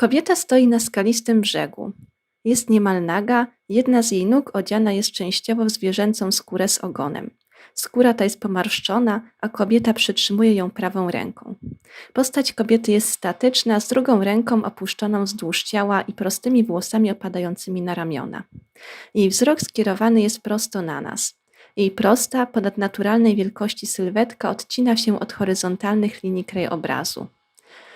Kobieta stoi na skalistym brzegu. Jest niemal naga, jedna z jej nóg odziana jest częściowo w zwierzęcą skórę z ogonem. Skóra ta jest pomarszczona, a kobieta przytrzymuje ją prawą ręką. Postać kobiety jest statyczna, z drugą ręką opuszczoną wzdłuż ciała i prostymi włosami opadającymi na ramiona. Jej wzrok skierowany jest prosto na nas. Jej prosta, ponadnaturalnej wielkości sylwetka odcina się od horyzontalnych linii krajobrazu.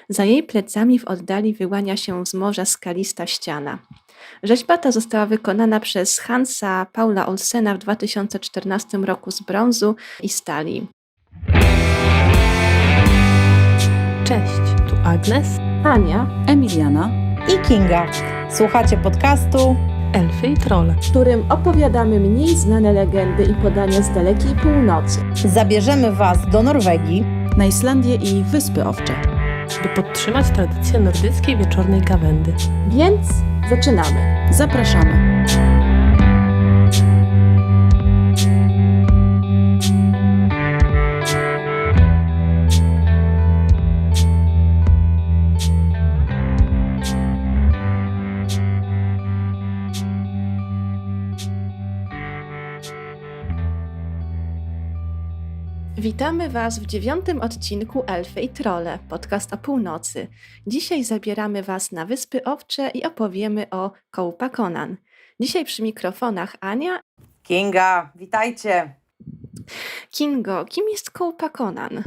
Za jej plecami w oddali wyłania się z morza skalista ściana. Rzeźba ta została wykonana przez Hansa Paula Olsena w 2014 roku z brązu i stali. Cześć, tu Agnes, Ania, Emiliana. i Kinga. Słuchacie podcastu Elfy i Trolle. w którym opowiadamy mniej znane legendy i podania z dalekiej północy. Zabierzemy Was do Norwegii, Na Islandię i Wyspy Owcze. By podtrzymać tradycję nordyckiej wieczornej gawędy. Więc zaczynamy. Zapraszamy. Witamy Was w dziewiątym odcinku Elfy i Trole, podcast o północy. Dzisiaj zabieramy Was na Wyspy Owcze i opowiemy o Kołpa Konan. Dzisiaj przy mikrofonach Ania. Kinga, witajcie. Kingo, kim jest Kołpa Konan?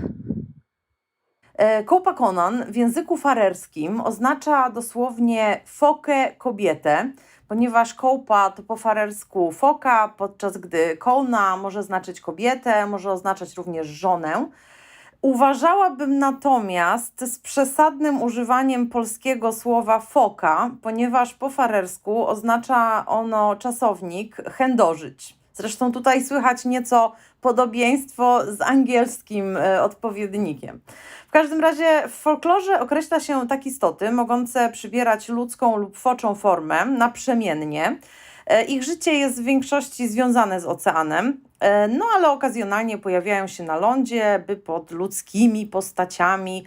E, Kołpa konan w języku farerskim oznacza dosłownie fokę kobietę, ponieważ kołpa to po farersku foka, podczas gdy kołna może znaczyć kobietę, może oznaczać również żonę. Uważałabym natomiast z przesadnym używaniem polskiego słowa foka, ponieważ po farersku oznacza ono czasownik chędożyć. Zresztą tutaj słychać nieco podobieństwo z angielskim e, odpowiednikiem. W każdym razie w folklorze określa się takie istoty mogące przybierać ludzką lub foczą formę naprzemiennie. E, Ich życie jest w większości związane z oceanem, e, no ale okazjonalnie pojawiają się na lądzie, by pod ludzkimi postaciami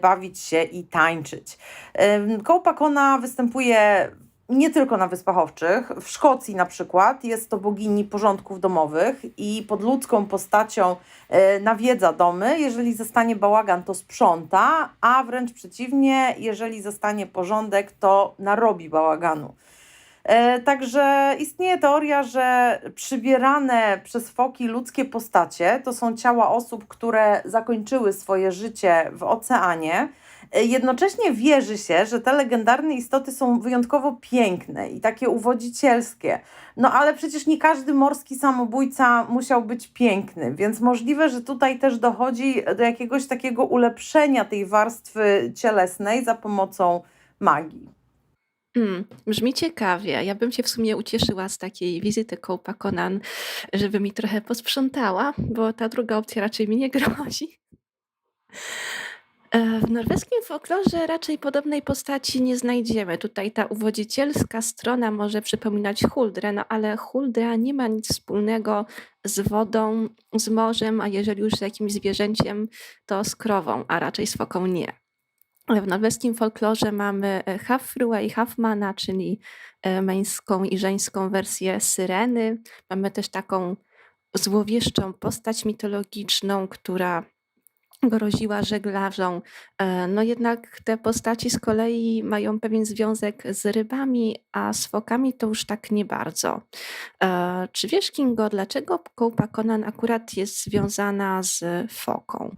bawić się i tańczyć. E, Kołpa kona występuje nie tylko na Wyspach Owczych. W Szkocji na przykład jest to bogini porządków domowych i pod ludzką postacią e, nawiedza domy. Jeżeli zostanie bałagan, to sprząta, a wręcz przeciwnie, jeżeli zostanie porządek, to narobi bałaganu. E, Także istnieje teoria, że przybierane przez foki ludzkie postacie to są ciała osób, które zakończyły swoje życie w oceanie. E, Jednocześnie wierzy się, że te legendarne istoty są wyjątkowo piękne i takie uwodzicielskie. No ale przecież nie każdy morski samobójca musiał być piękny, więc możliwe, że tutaj też dochodzi do jakiegoś takiego ulepszenia tej warstwy cielesnej za pomocą magii. Hmm, brzmi ciekawie. Ja bym się w sumie ucieszyła z takiej wizyty Kołpa Konan, żeby mi trochę posprzątała, bo ta druga opcja raczej mi nie grozi. E, W norweskim folklorze raczej podobnej postaci nie znajdziemy. Tutaj ta uwodzicielska strona może przypominać huldrę, no ale huldra nie ma nic wspólnego z wodą, z morzem, a jeżeli już z jakimś zwierzęciem, to z krową, a raczej z foką nie. W norweskim folklorze mamy e, Hafrua i Hafmana, czyli e, męską i żeńską wersję Syreny. Mamy też taką złowieszczą postać mitologiczną, która groziła żeglarzom. E, No jednak te postaci z kolei mają pewien związek z rybami, a z fokami to już tak nie bardzo. E, Czy wiesz, Kingo, dlaczego kołpa Conan akurat jest związana z foką?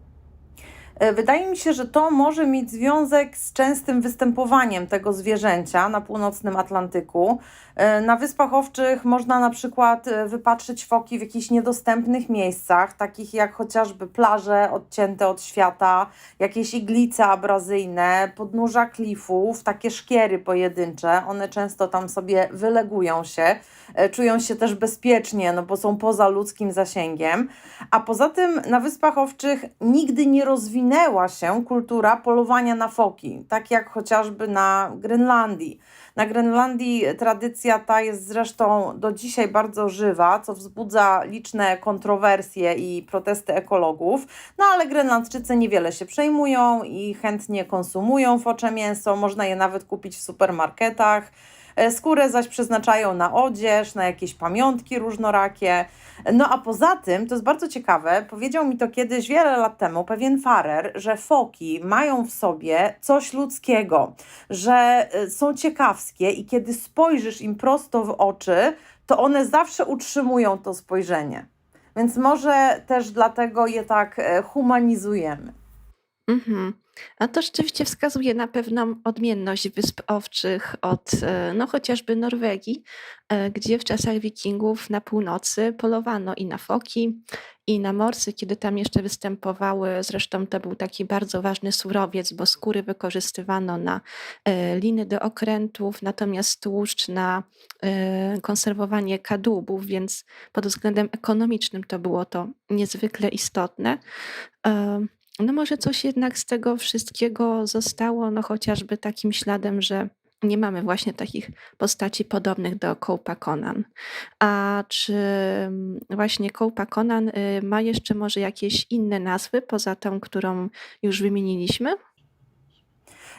E, Wydaje mi się, że to może mieć związek z częstym występowaniem tego zwierzęcia na północnym Atlantyku. E, Na Wyspach Owczych można na przykład e, wypatrzyć foki w jakichś niedostępnych miejscach, takich jak chociażby plaże odcięte od świata, jakieś iglice abrazyjne, podnóża klifów, takie szkiery pojedyncze. One często tam sobie wylegują się, czują się też bezpiecznie, no bo są poza ludzkim zasięgiem. A poza tym na Wyspach Owczych nigdy nie rozwinęły rozwinęła się kultura polowania na foki, tak jak chociażby na Grenlandii. Na Grenlandii tradycja ta jest zresztą do dzisiaj bardzo żywa, co wzbudza liczne kontrowersje i protesty ekologów. No ale Grenlandczycy niewiele się przejmują i chętnie konsumują focze mięso. Można je nawet kupić w supermarketach. E, Skórę zaś przeznaczają na odzież, na jakieś pamiątki różnorakie. No a poza tym, to jest bardzo ciekawe, powiedział mi to kiedyś wiele lat temu pewien farer, że foki mają w sobie coś ludzkiego, że y, są ciekawskie i kiedy spojrzysz im prosto w oczy, to one zawsze utrzymują to spojrzenie. Więc może też dlatego je tak e, humanizujemy. Mhm. A to rzeczywiście wskazuje na pewną odmienność wysp owczych od e, no, chociażby Norwegii, e, gdzie w czasach wikingów na północy polowano i na foki, i na morsy, kiedy tam jeszcze występowały. Zresztą to był taki bardzo ważny surowiec, bo skóry wykorzystywano na e, liny do okrętów, natomiast tłuszcz na konserwowanie kadłubów, więc pod względem ekonomicznym to było to niezwykle istotne. No może coś jednak z tego wszystkiego zostało, no chociażby takim śladem, że nie mamy właśnie takich postaci podobnych do Kołpa Conan. A czy właśnie Kołpa Conan y, ma jeszcze może jakieś inne nazwy poza tą, którą już wymieniliśmy?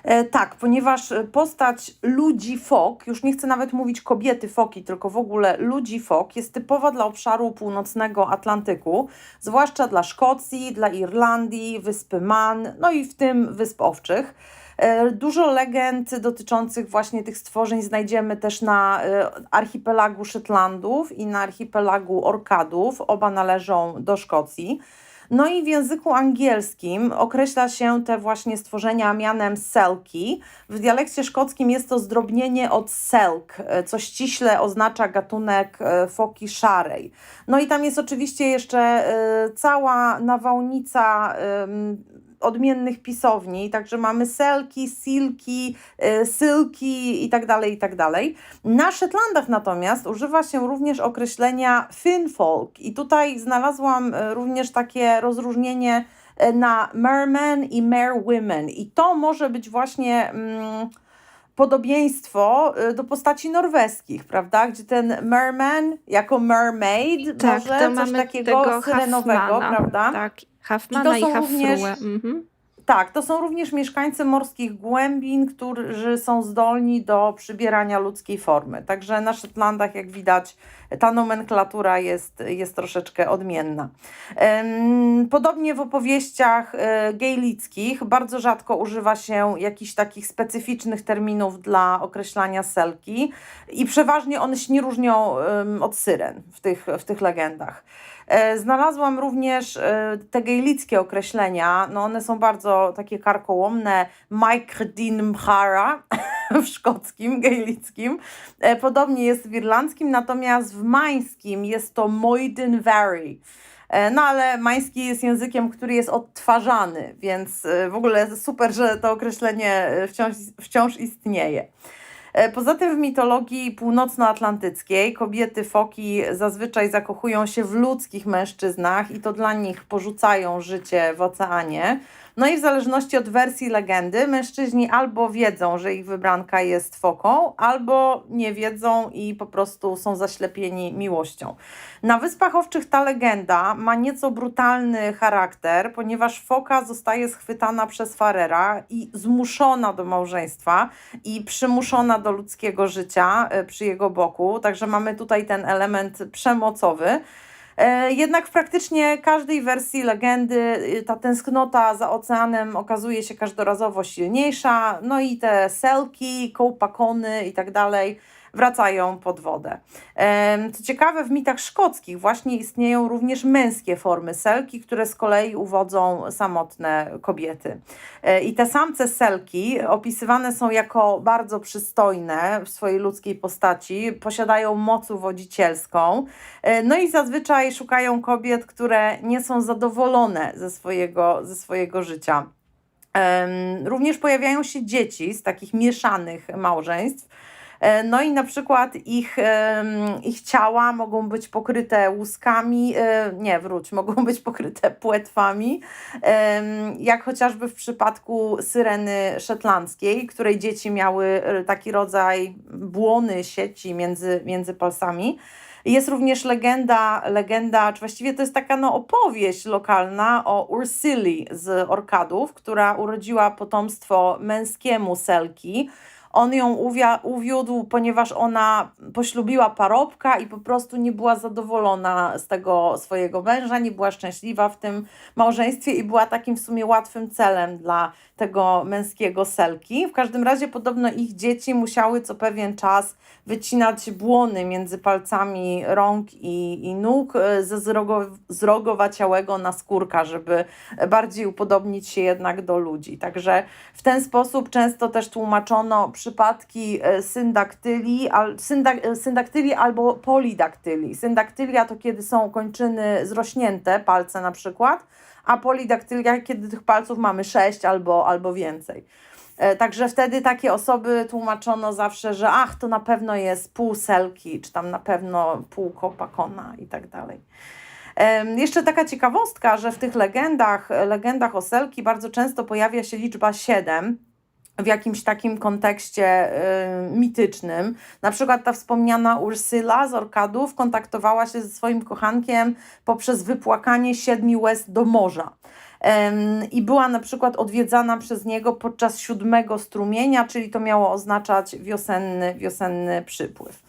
E, tak, ponieważ e, postać ludzi fok, już nie chcę nawet mówić kobiety foki, tylko w ogóle ludzi fok, jest typowa dla obszaru północnego Atlantyku, zwłaszcza dla Szkocji, dla Irlandii, wyspy Man, no i w tym wysp owczych. E, Dużo legend dotyczących właśnie tych stworzeń znajdziemy też na archipelagu Szetlandów i na archipelagu Orkadów. Oba należą do Szkocji. No i w języku angielskim określa się te właśnie stworzenia mianem selki. W dialekcie szkockim jest to zdrobnienie od selk, e, co ściśle oznacza gatunek e, foki szarej. No i tam jest oczywiście jeszcze e, cała nawałnica odmiennych pisowni, także mamy selki, silki, e, sylki i tak dalej, i tak dalej. Na Szetlandach natomiast używa się również określenia finfolk i tutaj znalazłam e, również takie rozróżnienie e, na mermen i merwomen i to może być właśnie mm, podobieństwo do postaci norweskich, prawda? Gdzie ten merman jako mermaid Tak, może to coś takiego syrenowego, Hafmana, prawda? Tak, Hafmana i, są również- Hafruę. Mhm. Tak, to są również mieszkańcy morskich głębin, którzy są zdolni do przybierania ludzkiej formy. Także na Szetlandach, jak widać, ta nomenklatura jest, jest troszeczkę odmienna. Podobnie w opowieściach e, gejlickich bardzo rzadko używa się jakichś takich specyficznych terminów dla określania selki i przeważnie one się nie różnią od syren w tych, w tych legendach. E, Znalazłam również e, te gejlickie określenia, no one są bardzo takie karkołomne, Maikrdin Mchara w szkockim, gejlickim. E, Podobnie jest w irlandzkim, natomiast w mańskim jest to Moydyn Vary. No ale mański jest językiem, który jest odtwarzany, więc w ogóle super, że to określenie wciąż, wciąż istnieje. E, Poza tym w mitologii północnoatlantyckiej kobiety foki zazwyczaj zakochują się w ludzkich mężczyznach i to dla nich porzucają życie w oceanie. No i w zależności od wersji legendy, mężczyźni albo wiedzą, że ich wybranka jest foką, albo nie wiedzą i po prostu są zaślepieni miłością. Na Wyspach Owczych ta legenda ma nieco brutalny charakter, ponieważ foka zostaje schwytana przez farera i zmuszona do małżeństwa i przymuszona do ludzkiego życia e, przy jego boku. Także mamy tutaj ten element przemocowy. E, Jednak w praktycznie każdej wersji legendy y, ta tęsknota za oceanem okazuje się każdorazowo silniejsza, no i te selki, kołpakony i tak dalej wracają pod wodę. Co ciekawe, w mitach szkockich właśnie istnieją również męskie formy selki, które z kolei uwodzą samotne kobiety. E, I te samce selki opisywane są jako bardzo przystojne w swojej ludzkiej postaci, posiadają moc uwodzicielską, e, no i zazwyczaj szukają kobiet, które nie są zadowolone ze swojego, ze swojego życia. Również pojawiają się dzieci z takich mieszanych małżeństw. E, No i na przykład ich, ich ciała mogą być pokryte łuskami, e, nie wróć, mogą być pokryte płetwami, jak chociażby w przypadku syreny szetlandzkiej, której dzieci miały e, taki rodzaj błony sieci między, między palcami. Jest również legenda, legenda, czy właściwie to jest taka no, opowieść lokalna o Ursili z Orkadów, która urodziła potomstwo męskiemu Selki. On ją uwia- uwiódł, ponieważ ona poślubiła parobka i po prostu nie była zadowolona z tego swojego męża, nie była szczęśliwa w tym małżeństwie i była takim w sumie łatwym celem dla tego męskiego Selki. W każdym razie podobno ich dzieci musiały co pewien czas wycinać błony między palcami rąk i, i nóg e, ze zrogo, zrogowaciałego naskórka, żeby bardziej upodobnić się jednak do ludzi. Także w ten sposób często też tłumaczono przypadki e, syndaktyli, al, syndak, e, syndaktyli albo polidaktyli. Syndaktylia to kiedy są kończyny zrośnięte, palce na przykład, a polidaktylia kiedy tych palców mamy sześć albo, albo więcej. E, Także wtedy takie osoby tłumaczono zawsze, że ach, to na pewno jest pół selki, czy tam na pewno pół kopakona i tak dalej. Jeszcze taka ciekawostka, że w tych legendach, legendach o selki bardzo często pojawia się liczba 7 w jakimś takim kontekście y, mitycznym. Na przykład ta wspomniana Ursyla z Orkadów kontaktowała się ze swoim kochankiem poprzez wypłakanie siedmiu łez do morza. I była na przykład odwiedzana przez niego podczas siódmego strumienia, czyli to miało oznaczać wiosenny, wiosenny przypływ.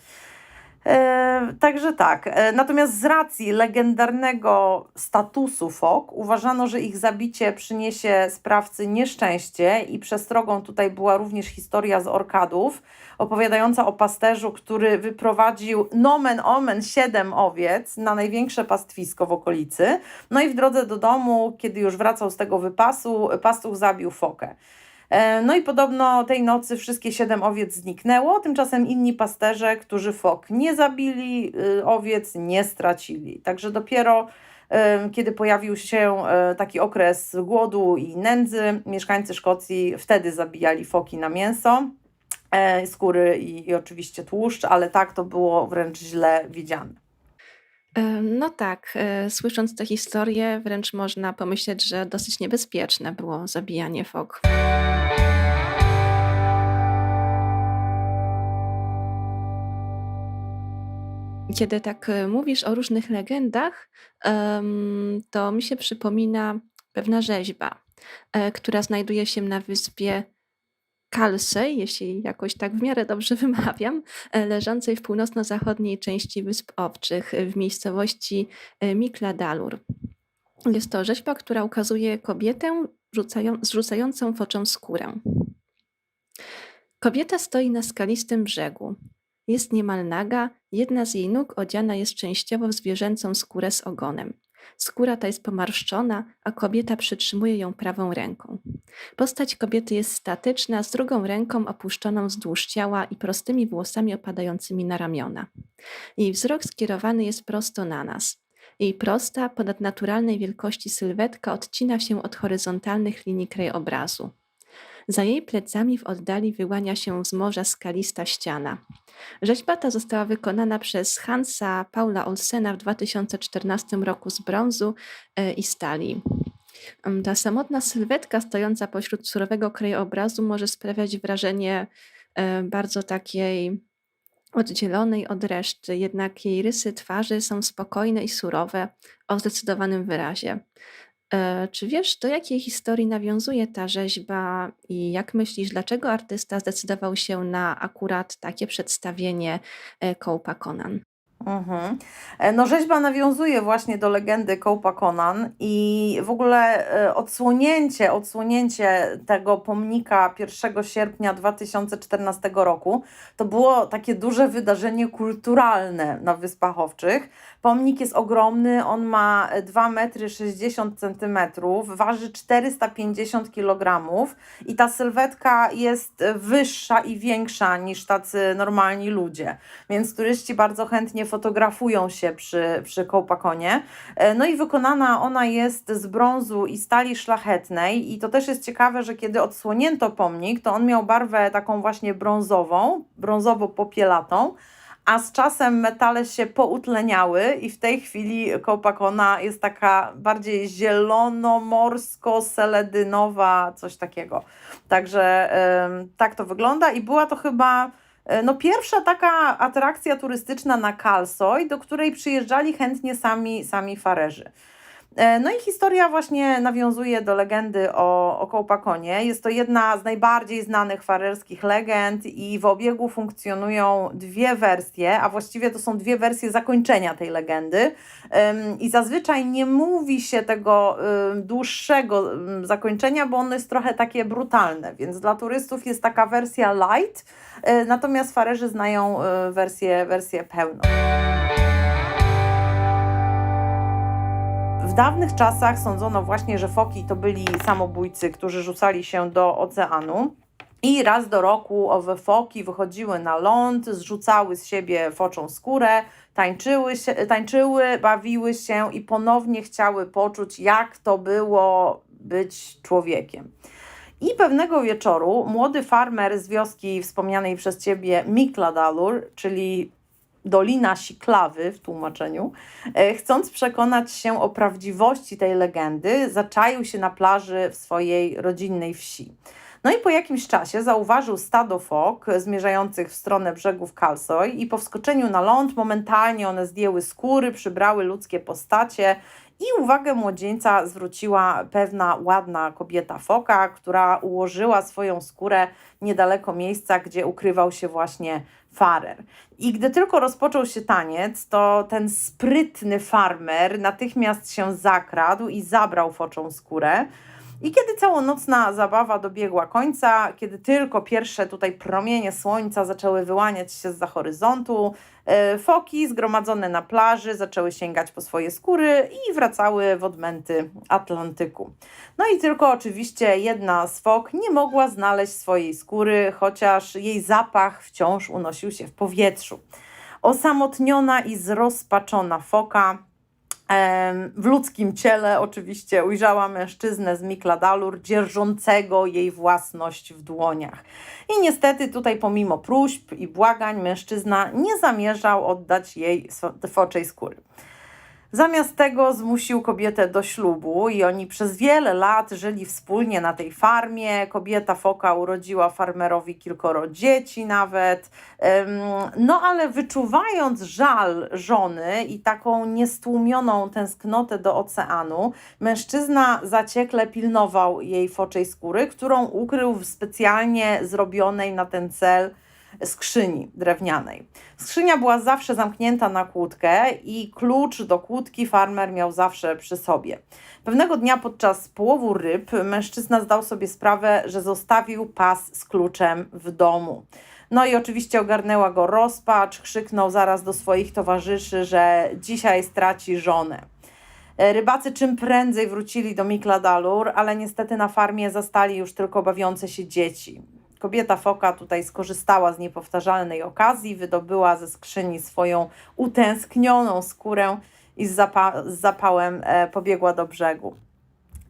E, Także tak. E, Natomiast z racji legendarnego statusu fok uważano, że ich zabicie przyniesie sprawcy nieszczęście i przestrogą tutaj była również historia z Orkadów, opowiadająca o pasterzu, który wyprowadził nomen omen siedem owiec na największe pastwisko w okolicy. No i w drodze do domu, kiedy już wracał z tego wypasu, pastuch zabił fokę. E, No i podobno tej nocy wszystkie siedem owiec zniknęło, tymczasem inni pasterze, którzy fok nie zabili, y, owiec nie stracili. Także dopiero em, kiedy pojawił się e, taki okres głodu i nędzy, mieszkańcy Szkocji wtedy zabijali foki na mięso, e, skóry i, i oczywiście tłuszcz, ale tak to było wręcz źle widziane. E, No tak, słysząc tę historię, wręcz można pomyśleć, że dosyć niebezpieczne było zabijanie fok. Kiedy tak e, mówisz o różnych legendach, to mi się przypomina pewna rzeźba, e, która znajduje się na wyspie Kalsej, jeśli jakoś tak w miarę dobrze wymawiam, e, leżącej w północno-zachodniej części Wysp Owczych w miejscowości Mikladalur. Jest to rzeźba, która ukazuje kobietę rzucają, zrzucającą w oczom skórę. Kobieta stoi na skalistym brzegu. Jest niemal naga, jedna z jej nóg odziana jest częściowo w zwierzęcą skórę z ogonem. Skóra ta jest pomarszczona, a kobieta przytrzymuje ją prawą ręką. Postać kobiety jest statyczna, z drugą ręką opuszczoną wzdłuż ciała i prostymi włosami opadającymi na ramiona. Jej wzrok skierowany jest prosto na nas. Jej prosta, ponadnaturalnej wielkości sylwetka odcina się od horyzontalnych linii krajobrazu. Za jej plecami w oddali wyłania się z morza skalista ściana. Rzeźba ta została wykonana przez Hansa Paula Olsena w 2014 roku z brązu e, i stali. Em, Ta samotna sylwetka stojąca pośród surowego krajobrazu może sprawiać wrażenie e, bardzo takiej oddzielonej od reszty, jednak jej rysy twarzy są spokojne i surowe, o zdecydowanym wyrazie. E, Czy wiesz, do jakiej historii nawiązuje ta rzeźba i jak myślisz, dlaczego artysta zdecydował się na akurat takie przedstawienie e, Copa Conan? Mhm. E, No, rzeźba nawiązuje właśnie do legendy Copa Conan i w ogóle e, odsłonięcie, odsłonięcie tego pomnika 1 sierpnia 2014 roku to było takie duże wydarzenie kulturalne na Wyspach Owczych. Pomnik jest ogromny, on ma 2 metry 60 centymetrów, waży 450 kg i ta sylwetka jest wyższa i większa niż tacy normalni ludzie, więc turyści bardzo chętnie fotografują się przy, przy kołpakonie. E, No i wykonana ona jest z brązu i stali szlachetnej i to też jest ciekawe, że kiedy odsłonięto pomnik, to on miał barwę taką właśnie brązową, brązowo-popielatą, a z czasem metale się poutleniały i w tej chwili kołpakona jest taka bardziej zielono-morsko-seledynowa, coś takiego. Także tak to wygląda i była to chyba e, no, pierwsza taka atrakcja turystyczna na Kalsoj, do której przyjeżdżali chętnie sami, sami farerzy. E, No i historia właśnie nawiązuje do legendy o, o Kołpakonie. Jest to jedna z najbardziej znanych farerskich legend i w obiegu funkcjonują dwie wersje, a właściwie to są dwie wersje zakończenia tej legendy. I zazwyczaj nie mówi się tego dłuższego zakończenia, bo ono jest trochę takie brutalne, więc dla turystów jest taka wersja light, y, natomiast farerzy znają y, wersję, wersję pełną. Dawnych czasach sądzono właśnie, że foki to byli samobójcy, którzy rzucali się do oceanu. I raz do roku owe foki wychodziły na ląd, zrzucały z siebie foczą skórę, tańczyły, się, tańczyły, bawiły się i ponownie chciały poczuć, jak to było być człowiekiem. I pewnego wieczoru młody farmer z wioski wspomnianej przez ciebie Mikladalur, czyli Dolina Siklawy w tłumaczeniu, e, chcąc przekonać się o prawdziwości tej legendy, zaczaił się na plaży w swojej rodzinnej wsi. No i po jakimś czasie zauważył stado fok zmierzających w stronę brzegów Kalsoj i po wskoczeniu na ląd momentalnie one zdjęły skóry, przybrały ludzkie postacie i uwagę młodzieńca zwróciła pewna ładna kobieta foka, która ułożyła swoją skórę niedaleko miejsca, gdzie ukrywał się właśnie farer. I gdy tylko rozpoczął się taniec, to ten sprytny farmer natychmiast się zakradł i zabrał foczą skórę. I kiedy całonocna zabawa dobiegła końca, kiedy tylko pierwsze tutaj promienie słońca zaczęły wyłaniać się z za horyzontu, e, foki zgromadzone na plaży zaczęły sięgać po swoje skóry i wracały w odmęty Atlantyku. No i tylko oczywiście jedna z fok nie mogła znaleźć swojej skóry, chociaż jej zapach wciąż unosił się w powietrzu. Osamotniona i zrozpaczona foka W ludzkim ciele oczywiście ujrzała mężczyznę z Mikladalur, dzierżącego jej własność w dłoniach. I niestety tutaj pomimo próśb i błagań mężczyzna nie zamierzał oddać jej foczej skóry. Zamiast tego zmusił kobietę do ślubu i oni przez wiele lat żyli wspólnie na tej farmie. Kobieta foka urodziła farmerowi kilkoro dzieci nawet. No ale wyczuwając żal żony i taką niestłumioną tęsknotę do oceanu, mężczyzna zaciekle pilnował jej foczej skóry, którą ukrył w specjalnie zrobionej na ten cel skrzyni drewnianej. Skrzynia była zawsze zamknięta na kłódkę i klucz do kłódki farmer miał zawsze przy sobie. Pewnego dnia podczas połowu ryb mężczyzna zdał sobie sprawę, że zostawił pas z kluczem w domu. No i oczywiście ogarnęła go rozpacz, krzyknął zaraz do swoich towarzyszy, że dzisiaj straci żonę. Rybacy czym prędzej wrócili do Mikladalur, ale niestety na farmie zastali już tylko bawiące się dzieci. Kobieta foka tutaj skorzystała z niepowtarzalnej okazji, wydobyła ze skrzyni swoją utęsknioną skórę i z, zapa- z zapałem e, pobiegła do brzegu.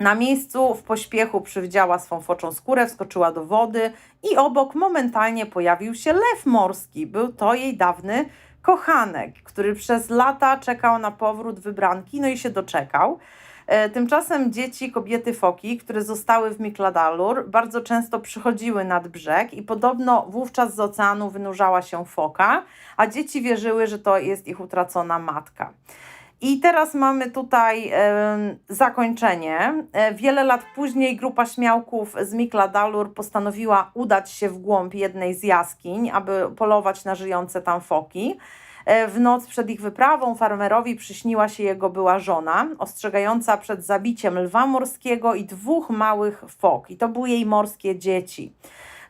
Na miejscu w pośpiechu przywdziała swą foczą skórę, wskoczyła do wody i obok momentalnie pojawił się lew morski. Był to jej dawny kochanek, który przez lata czekał na powrót wybranki, no i się doczekał. E, Tymczasem dzieci kobiety foki, które zostały w Mikladalur, bardzo często przychodziły nad brzeg i podobno wówczas z oceanu wynurzała się foka, a dzieci wierzyły, że to jest ich utracona matka. I teraz mamy tutaj em, zakończenie. E, Wiele lat później grupa śmiałków z Mikladalur postanowiła udać się w głąb jednej z jaskiń, aby polować na żyjące tam foki. E, W noc przed ich wyprawą farmerowi przyśniła się jego była żona, ostrzegająca przed zabiciem lwa morskiego i dwóch małych fok. I to były jej morskie dzieci.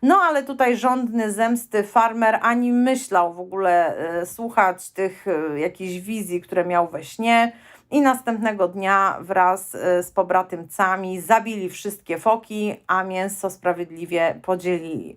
No ale tutaj żądny zemsty farmer ani myślał w ogóle e, słuchać tych e, jakichś wizji, które miał we śnie. I następnego dnia wraz e, z pobratymcami zabili wszystkie foki, a mięso sprawiedliwie podzielili.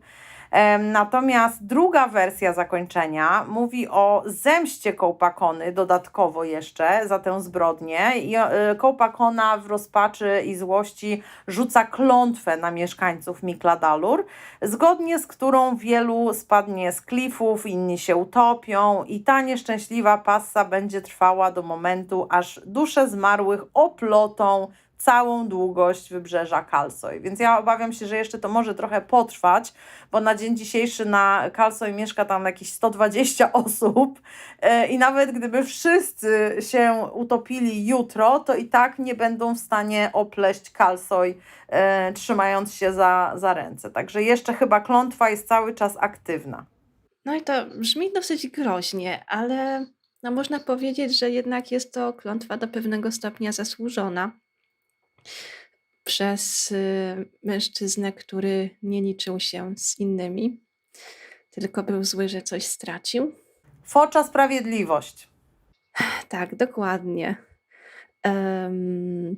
Natomiast druga wersja zakończenia mówi o zemście Kołpakony dodatkowo jeszcze za tę zbrodnię. E, Kołpakona w rozpaczy i złości rzuca klątwę na mieszkańców Mikladalur, zgodnie z którą wielu spadnie z klifów, inni się utopią i ta nieszczęśliwa passa będzie trwała do momentu, aż dusze zmarłych oplotą całą długość wybrzeża Kalsoj. Więc ja obawiam się, że jeszcze to może trochę potrwać, bo na dzień dzisiejszy na Kalsoj mieszka tam jakieś 120 osób e, i nawet gdyby wszyscy się utopili jutro, to i tak nie będą w stanie opleść Kalsoj, e, trzymając się za, za ręce. Także jeszcze chyba klątwa jest cały czas aktywna. No i to brzmi dosyć groźnie, ale no można powiedzieć, że jednak jest to klątwa do pewnego stopnia zasłużona przez y, mężczyznę, który nie liczył się z innymi, tylko był zły, że coś stracił. Focza sprawiedliwość. Tak, dokładnie. Em,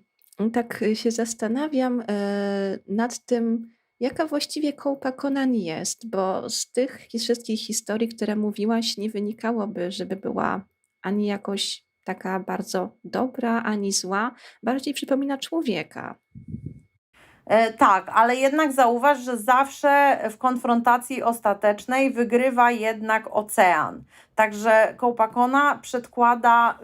tak się zastanawiam e, nad tym, jaka właściwie kołpa Conan jest, bo z tych wszystkich historii, które mówiłaś, nie wynikałoby, żeby była ani jakoś taka bardzo dobra, ani zła. Bardziej przypomina człowieka. E, Tak, ale jednak zauważ, że zawsze w konfrontacji ostatecznej wygrywa jednak ocean. Także Kołpakona przedkłada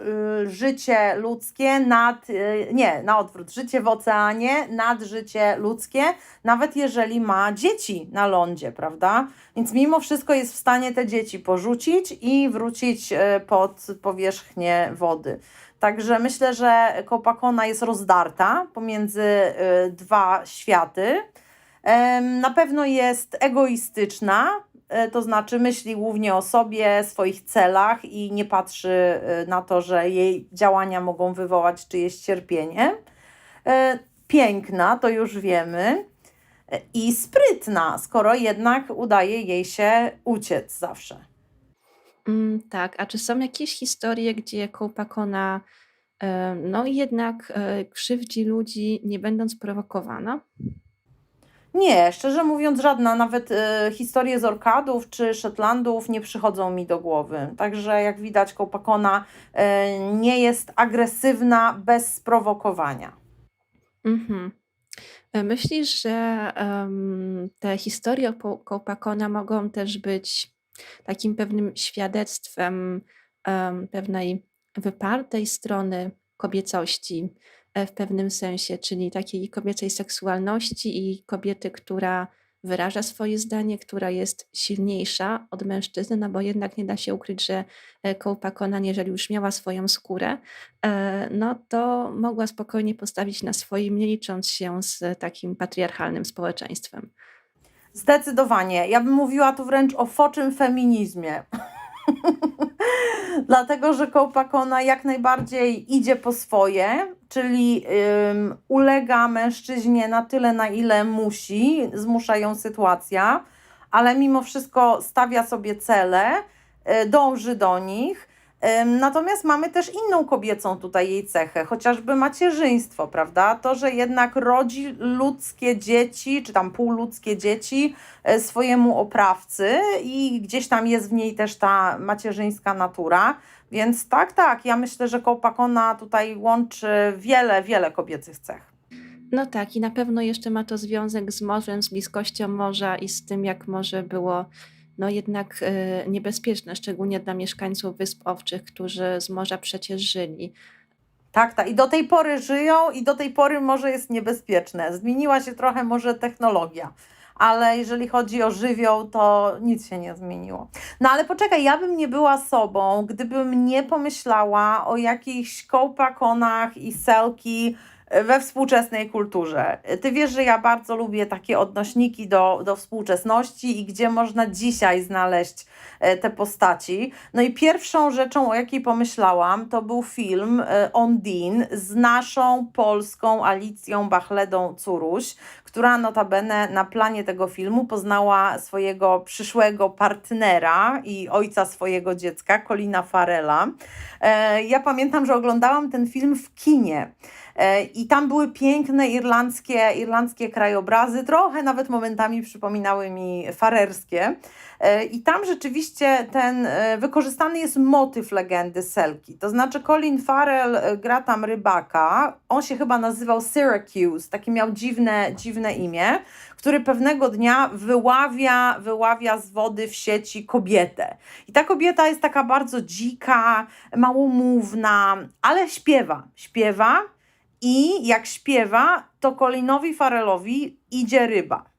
y, życie ludzkie nad, y, nie, na odwrót, życie w oceanie nad życie ludzkie, nawet jeżeli ma dzieci na lądzie, prawda? Więc mimo wszystko jest w stanie te dzieci porzucić i wrócić y, pod powierzchnię wody. Także myślę, że Kopakona jest rozdarta pomiędzy y, dwa światy. Na pewno jest egoistyczna, e, to znaczy myśli głównie o sobie, swoich celach i nie patrzy y, na to, że jej działania mogą wywołać czyjeś cierpienie. Piękna, to już wiemy. I sprytna, skoro jednak udaje jej się uciec zawsze. Mm, tak, a czy są jakieś historie, gdzie kołpa Kona e, no jednak e, krzywdzi ludzi, nie będąc prowokowana? Nie, szczerze mówiąc, żadna, nawet e, historie z Orkadów czy Szetlandów nie przychodzą mi do głowy. Także jak widać, Kołpakona e, nie jest agresywna bez sprowokowania. Mhm. E, Myślisz, że em, te historie o Po- Kołpakona mogą też być takim pewnym świadectwem em, pewnej wypartej strony kobiecości e, w pewnym sensie, czyli takiej kobiecej seksualności i kobiety, która wyraża swoje zdanie, która jest silniejsza od mężczyzny, no bo jednak nie da się ukryć, że e, Kołpakona, jeżeli już miała swoją skórę, e, no to mogła spokojnie postawić na swoim, nie licząc się z takim patriarchalnym społeczeństwem. Zdecydowanie. Ja bym mówiła tu wręcz o foczym feminizmie. Dlatego, że Kołpakona jak najbardziej idzie po swoje, czyli ym, ulega mężczyźnie na tyle, na ile musi, zmusza ją sytuacja, ale mimo wszystko stawia sobie cele, y, dąży do nich. Natomiast mamy też inną kobiecą tutaj jej cechę, chociażby macierzyństwo, prawda? To, że jednak rodzi ludzkie dzieci, czy tam półludzkie dzieci e, swojemu oprawcy i gdzieś tam jest w niej też ta macierzyńska natura. Więc tak, tak, ja myślę, że Kołpakona tutaj łączy wiele, wiele kobiecych cech. No tak, i na pewno jeszcze ma to związek z morzem, z bliskością morza i z tym, jak morze było no jednak e, niebezpieczne, szczególnie dla mieszkańców Wysp Owczych, którzy z morza przecież żyli. Tak, tak. I do tej pory żyją i do tej pory morze jest niebezpieczne. Zmieniła się trochę może technologia, ale jeżeli chodzi o żywioł, to nic się nie zmieniło. No ale poczekaj, ja bym nie była sobą, gdybym nie pomyślała o jakichś kołpakonach i selki we współczesnej kulturze. Ty wiesz, że ja bardzo lubię takie odnośniki do, do współczesności i gdzie można dzisiaj znaleźć e, te postaci. No i pierwszą rzeczą, o jakiej pomyślałam, to był film e, Ondine z naszą polską Alicją Bachledą Curuś, która notabene na planie tego filmu poznała swojego przyszłego partnera i ojca swojego dziecka, Colina Farela. E, Ja pamiętam, że oglądałam ten film w kinie. E, I tam były piękne irlandzkie, irlandzkie krajobrazy, trochę nawet momentami przypominały mi farerskie. E, I tam rzeczywiście ten e, wykorzystany jest motyw legendy Selki. To znaczy Colin Farrell gra tam rybaka. On się chyba nazywał Syracuse, takie miał dziwne, dziwne imię, który pewnego dnia wyławia, wyławia z wody w sieci kobietę. I ta kobieta jest taka bardzo dzika, małomówna, ale śpiewa. Śpiewa i jak śpiewa, to Colinowi Farrellowi idzie ryba.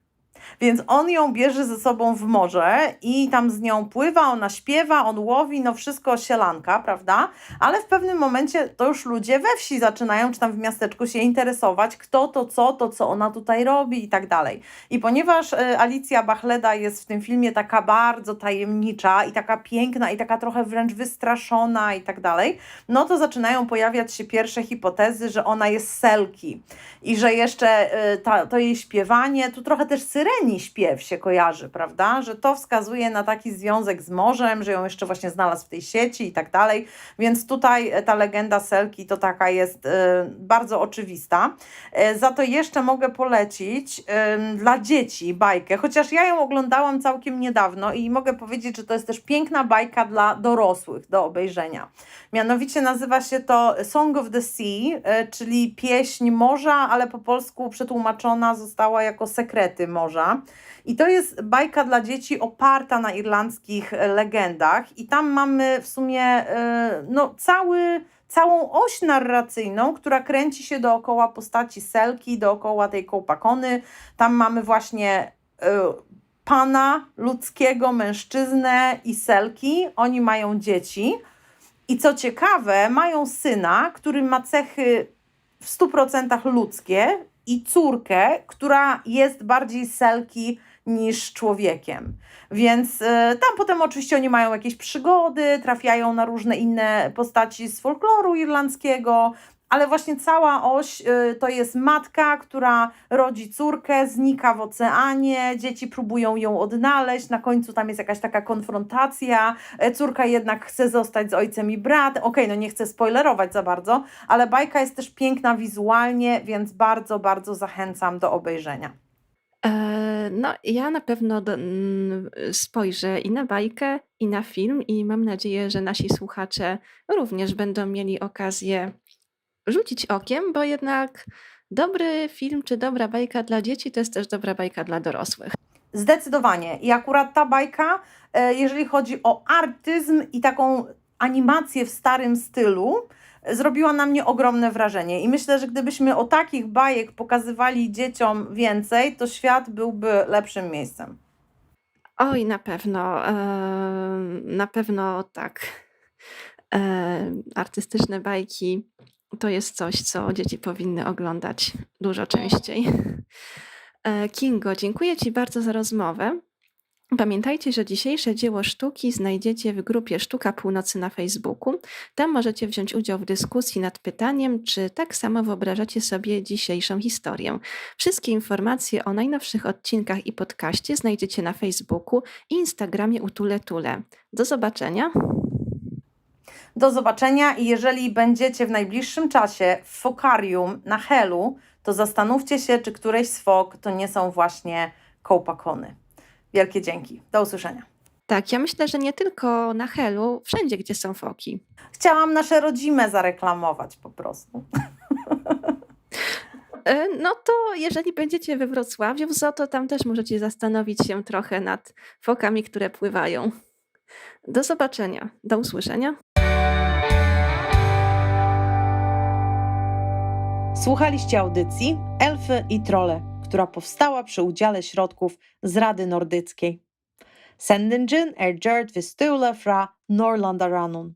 Więc on ją bierze ze sobą w morze i tam z nią pływa, ona śpiewa, on łowi, no wszystko sielanka, prawda? Ale w pewnym momencie to już ludzie we wsi zaczynają, czy tam w miasteczku się interesować, kto to co, to co ona tutaj robi i tak dalej. I ponieważ e, Alicja Bachleda jest w tym filmie taka bardzo tajemnicza i taka piękna i taka trochę wręcz wystraszona i tak dalej, no to zaczynają pojawiać się pierwsze hipotezy, że ona jest Selki i że jeszcze y, ta, to jej śpiewanie, tu trochę też syreni śpiew się kojarzy, prawda? Że to wskazuje na taki związek z morzem, że ją jeszcze właśnie znalazł w tej sieci i tak dalej. Więc tutaj e, ta legenda Selki to taka jest y, bardzo oczywista. E, Za to jeszcze mogę polecić dla dzieci bajkę, chociaż ja ją oglądałam całkiem niedawno i mogę powiedzieć, że to jest też piękna bajka dla dorosłych do obejrzenia. Mianowicie nazywa się to Song of the Sea, e, czyli pieśń morza, ale po polsku przetłumaczona została jako sekrety morza. I to jest bajka dla dzieci oparta na irlandzkich legendach. I tam mamy w sumie e, no, cały, całą oś narracyjną, która kręci się dookoła postaci Selki, dookoła tej kołpakony. Tam mamy właśnie e, pana ludzkiego, mężczyznę i Selki. Oni mają dzieci. I co ciekawe, mają syna, który ma cechy w 100% ludzkie i córkę, która jest bardziej selki niż człowiekiem. Więc y, tam potem oczywiście oni mają jakieś przygody, trafiają na różne inne postaci z folkloru irlandzkiego, ale właśnie cała oś y, to jest matka, która rodzi córkę, znika w oceanie, dzieci próbują ją odnaleźć, na końcu tam jest jakaś taka konfrontacja, e, córka jednak chce zostać z ojcem i bratem. Okej, no nie chcę spoilerować za bardzo, ale bajka jest też piękna wizualnie, więc bardzo, bardzo zachęcam do obejrzenia. E, No, ja na pewno spojrzę i na bajkę, i na film, i mam nadzieję, że nasi słuchacze również będą mieli okazję rzucić okiem, bo jednak dobry film czy dobra bajka dla dzieci to jest też dobra bajka dla dorosłych. Zdecydowanie. I akurat ta bajka, e, jeżeli chodzi o artyzm i taką animację w starym stylu, zrobiła na mnie ogromne wrażenie. I myślę, że gdybyśmy o takich bajek pokazywali dzieciom więcej, to świat byłby lepszym miejscem. Oj, na pewno, e, na pewno tak. E, Artystyczne bajki to jest coś, co dzieci powinny oglądać dużo częściej. E, Kingo, dziękuję Ci bardzo za rozmowę. Pamiętajcie, że dzisiejsze dzieło sztuki znajdziecie w grupie Sztuka Północy na Facebooku. Tam możecie wziąć udział w dyskusji nad pytaniem, czy tak samo wyobrażacie sobie dzisiejszą historię. Wszystkie informacje o najnowszych odcinkach i podcaście znajdziecie na Facebooku i Instagramie Utule Tule. Do zobaczenia. Do zobaczenia i jeżeli będziecie w najbliższym czasie w fokarium na Helu, to zastanówcie się, czy któreś z fok to nie są właśnie kołpakony. Wielkie dzięki. Do usłyszenia. Tak, ja myślę, że nie tylko na Helu, wszędzie, gdzie są foki. Chciałam nasze rodzime zareklamować po prostu. E, No to jeżeli będziecie we Wrocławiu w Zoo, to tam też możecie zastanowić się trochę nad fokami, które pływają. Do zobaczenia, do usłyszenia. Słuchaliście audycji Elfy i Trole, która powstała przy udziale środków z Rady Nordyckiej. Sendingen er gjort ved støle fra Norlandaranum.